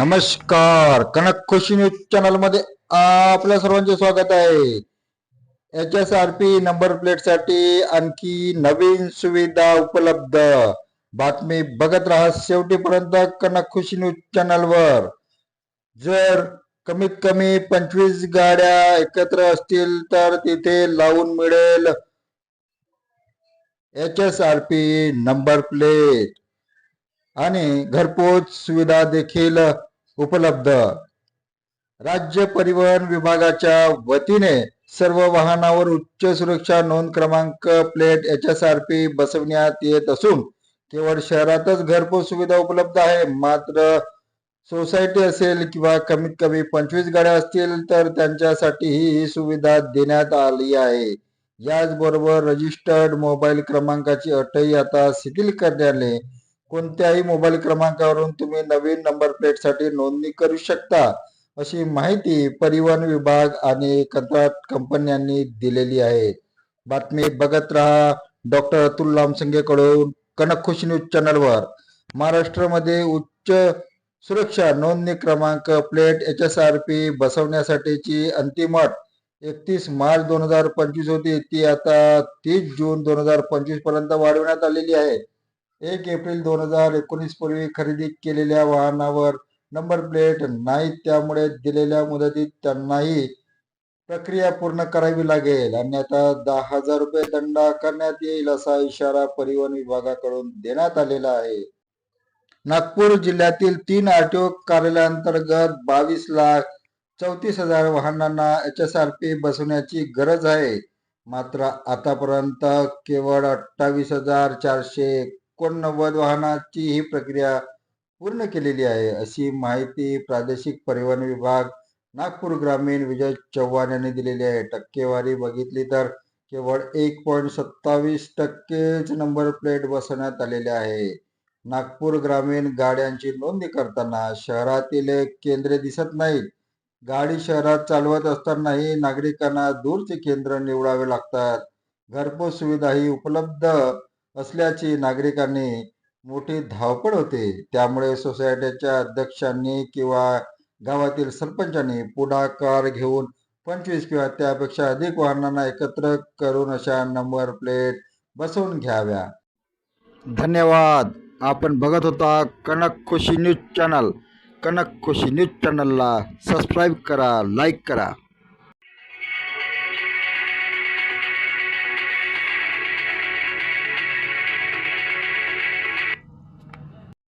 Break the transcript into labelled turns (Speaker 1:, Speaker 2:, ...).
Speaker 1: नमस्कार. कनक खुशी न्यूज चॅनलमध्ये आपल्या सर्वांचे स्वागत आहे. H S R P number प्लेटसाठी आणखी नवीन सुविधा उपलब्ध. बातमी बघत राहा शेवटीपर्यंत कनक खुशी न्यूज चॅनल वर. जर कमीत कमी पंचवीस गाड्या एकत्र असतील तर तिथे लावून मिळेल H S R P number plate. आणि घरपोच सुविधा देखील उपलब्ध. राज्य परिवहन विभागाच्या वतीने सर्व वाहनावर उच्च सुरक्षा नोंद क्रमांक plate H S R P बसवण्यात येत असून केवळ शहरातच घरपोच सुविधा उपलब्ध आहे. मात्र सोसायटी असेल किंवा कमीत कमी पंचवीस गाड्या असतील तर त्यांच्यासाठीही ही सुविधा देण्यात आली आहे. याचबरोबर रजिस्टर्ड मोबाईल क्रमांकाची अटही आता शिथिल करण्याने कोणत्याही मोबाईल क्रमांकावरून तुम्ही नवीन नंबर प्लेटसाठी नोंदणी करू शकता अशी माहिती परिवहन विभाग आणि कंत्राट कंपन्यांनी दिलेली आहे. बातमी बघत राहा डॉक्टर अतुल लामसंगेकडून कनक खुशी न्यूज चॅनलवर. महाराष्ट्रामध्ये उच्च सुरक्षा नोंदणी क्रमांक plate H S R P बसवण्यासाठीची अंतिम अट एकतीस मार्च दोन हजार पंचवीस होती. ती आता तीस जून दोन हजार पंचवीसपर्यंत वाढवण्यात आलेली आहे. एक एप्रिल दोन हजार एकोणीस पूर्वी खरेदी केलेल्या वाहनावर नंबर प्लेट नाही त्यामुळे दिलेल्या मुदतीत त्यांनाही प्रक्रिया पूर्ण करावी लागेल. अन्यथा दहा हजार रुपये दंड करण्यात येईल असा इशारा परिवहन विभागाकडून देण्यात आलेला आहे. नागपूर जिल्ह्यातील तीन आरटीओ कार्यालयांतर्गत बावीस लाख चौतीस हजार वाहनांना एच एस आर पी बसवण्याची गरज आहे. मात्र आतापर्यंत केवळ अठ्ठावीस हजार चारशे एकोणनव्वद वाहनाची ही प्रक्रिया पूर्ण केलेली आहे. अशी माहिती प्रादेशिक परिवहन विभाग नागपूर ग्रामीण विजय चव्हाण यांनी दिलेली आहे. टक्केवारी बघितली तर केवळ एक पॉईंट सत्तावीस टक्केच नंबर प्लेट बसवण्यात आलेले आहे. नागपूर ग्रामीण गाड्यांची नोंदणी करताना शहरातील केंद्रे दिसत नाहीत गाडी शहरात चालवत असतानाही नागरिकांना दूरचे केंद्र निवडावे लागतात. घरपोच सुविधाही उपलब्ध असल्याची नागरिकांनी मोठी धावपळ होते. त्यामुळे सोसायटीच्या अध्यक्षांनी किंवा गावातील सरपंचांनी पुढाकार घेऊन पंचवीस किंवा त्यापेक्षा अधिक वाहनांना एकत्र करून अशा नंबर प्लेट बसवून घ्याव्या. धन्यवाद. आपण बघत होता Kanak Khushi news channel. Kanak Khushi news चॅनलला सबस्क्राईब करा लाईक करा.